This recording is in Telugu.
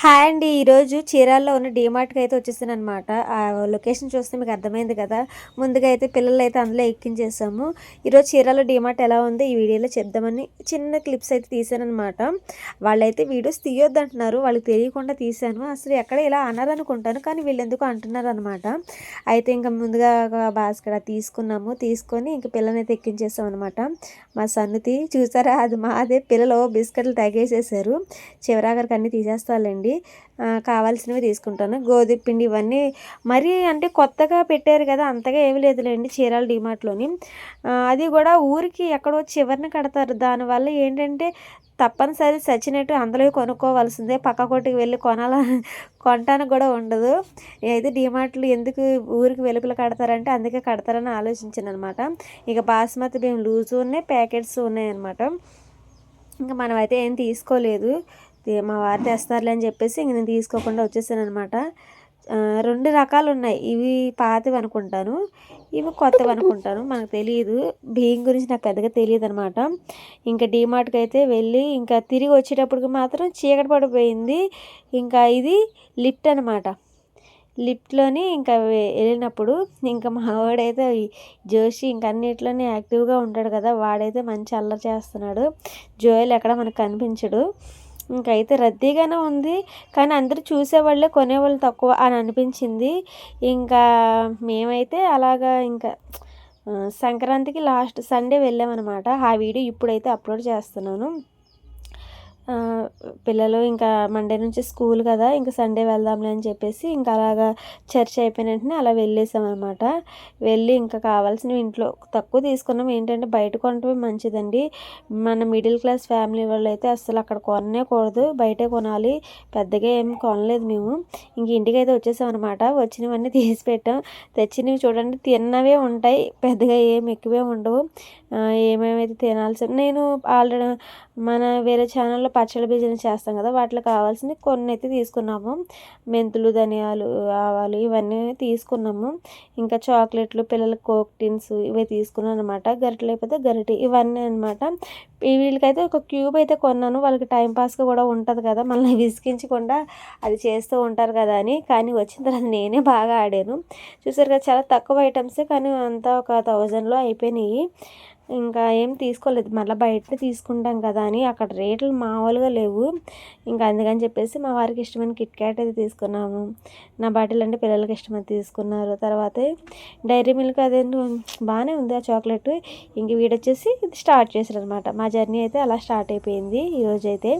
హాయ్ అండి. ఈరోజు చీరాల్లో ఉన్న డీమార్ట్కి అయితే వచ్చేసాను అనమాట ఆ లొకేషన్ చూస్తే మీకు అర్థమైంది కదా. ముందుగా అయితే పిల్లలు అయితే అందులో ఎక్కించేసాము. ఈరోజు చీరాల్లో డీమార్ట్ ఎలా ఉంది ఈ వీడియోలో చెప్దామని చిన్న క్లిప్స్ అయితే తీసాను అనమాట వాళ్ళైతే వీడియోస్ తీయొద్దు అంటున్నారు వాళ్ళకి తెలియకుండా తీశాను. అసలు ఎక్కడ ఇలా అనాలనుకుంటాను కానీ వీళ్ళు ఎందుకు అంటున్నారు అనమాట అయితే ఇంకా ముందుగా బాస్కడ తీసుకున్నాము. తీసుకొని ఇంకా పిల్లల్ని అయితే ఎక్కించేసాం అనమాట మా సన్నుతి చూసారా? అది మా అదే పిల్లలు బిస్కెట్లు తగేసేసారు. చివరాగరికి అన్నీ తీసేస్తాలండి కావాల్సినవి తీసుకుంటాను. గోధుమ పిండి ఇవన్నీ మరీ అంటే కొత్తగా పెట్టారు కదా అంతగా ఏమి లేదులేండి చీరాల డిమార్ట్లోని. అది కూడా ఊరికి ఎక్కడో చివరిని కడతారు. దానివల్ల ఏంటంటే తప్పనిసరి సచ్చినట్టు అందులో కొనుక్కోవాల్సిందే. పక్క కొట్టుకు వెళ్ళి కొనాల కొనటానికి కూడా ఉండదు. అయితే డిమార్ట్లు ఎందుకు ఊరికి వెలుపల కడతారంటే అందుకే కడతారని ఆలోచించాను అనమాట ఇక బాస్మతి బియ్యం లూజు ఉన్నాయి ప్యాకెట్స్ ఉన్నాయన్నమాట. ఇంకా మనం అయితే ఏం తీసుకోలేదు. మా వారు తెస్తారులే అని చెప్పేసి ఇంక నేను తీసుకోకుండా వచ్చేసాను అనమాట రెండు రకాలు ఉన్నాయి ఇవి పాతవి అనుకుంటాను ఇవి కొత్తవి అనుకుంటాను. మనకు తెలియదు బియ్యం గురించి నాకు పెద్దగా తెలియదు అనమాట ఇంకా డీమార్ట్కి అయితే వెళ్ళి ఇంకా తిరిగి వచ్చేటప్పటికి మాత్రం చీకటి పడిపోయింది. ఇంకా ఇది లిఫ్ట్ అనమాట లిఫ్ట్లోని ఇంకా వెళ్ళినప్పుడు ఇంకా మావాడైతే జోషి ఇంకా అన్నిట్లోనే యాక్టివ్గా ఉంటాడు కదా వాడైతే మంచి అల్లరి చేస్తున్నాడు. జోయల్ ఎక్కడ మనకు కనిపించడు. ఇంకైతే రద్దీగానే ఉంది. కానీ అందరూ చూసేవాళ్ళే కొనేవాళ్ళు తక్కువ అని అనిపించింది. ఇంకా మేమైతే అలాగా ఇంకా సంక్రాంతికి లాస్ట్ సండే వెళ్ళామన్నమాట. ఆ వీడియో ఇప్పుడైతే అప్లోడ్ చేస్తున్నాను. పిల్లలు ఇంకా మండే నుంచి స్కూల్ కదా ఇంకా సండే వెళ్దాంలే అని చెప్పేసి ఇంకా అలాగా చర్చ్ అయిపోయిన వెంటనే అలా వెళ్ళేసామన్నమాట వెళ్ళి ఇంకా కావాల్సినవి ఇంట్లో తక్కువ తీసుకున్నాం. ఏంటంటే బయట కొనటమే మంచిదండి. మన మిడిల్ క్లాస్ ఫ్యామిలీ వాళ్ళు అయితే అసలు అక్కడ కొననేకూడదు. బయటే కొనాలి. పెద్దగా ఏం కొనలేదు మేము. ఇంక ఇంటికి అయితే వచ్చేసామన్నమాట వచ్చినవన్నీ తీసి పెట్టాం. తెచ్చినవి చూడండి తిన్నవే ఉంటాయి. పెద్దగా ఏం ఎక్కువే ఉండవు. ఏమేమైతే తినాల్సి నేను ఆల్రెడీ మన వేరే ఛానల్లో పచ్చడి బిజినెస్ చేస్తాం కదా వాటిలో కావాల్సినవి కొన్ని అయితే తీసుకున్నాము. మెంతులు ధనియాలు ఆవాలు ఇవన్నీ తీసుకున్నాము. ఇంకా చాక్లెట్లు పిల్లల కోక్ టిన్స్ ఇవి తీసుకున్నాను అనమాట గరిటె లేకపోతే గరిటె ఇవన్నీ అనమాట వీళ్ళకైతే ఒక క్యూబ్ అయితే కొన్నాను. వాళ్ళకి టైంపాస్గా కూడా ఉంటుంది కదా మళ్ళీ విసిగించకుండా అది చేస్తూ ఉంటారు కదా అని. కానీ వచ్చిన తర్వాత నేనే బాగా ఆడాను. చూసారు కదా చాలా తక్కువ ఐటమ్సే కానీ అంతా ఒక థౌజండ్లో అయిపోయినాయి. ఇంకా ఏం తీసుకోలేదు. మళ్ళీ బయట తీసుకుంటాం కదా అని. అక్కడ రేట్లు మామూలుగా లేవు. ఇంకా అందుకని చెప్పేసి మా వారికి ఇష్టమైన కిట్ క్యాట్ అయితే తీసుకున్నాము. నా బాటిల్ అంటే పిల్లలకి ఇష్టమని తీసుకున్నారు. తర్వాత డైరీ మిల్క్ అదే బాగానే ఉంది ఆ చాక్లెట్. ఇంక వీడొచ్చేసి ఇది స్టార్ట్ చేశారు అనమాట మా జర్నీ అయితే అలా స్టార్ట్ అయిపోయింది ఈరోజైతే. అయితే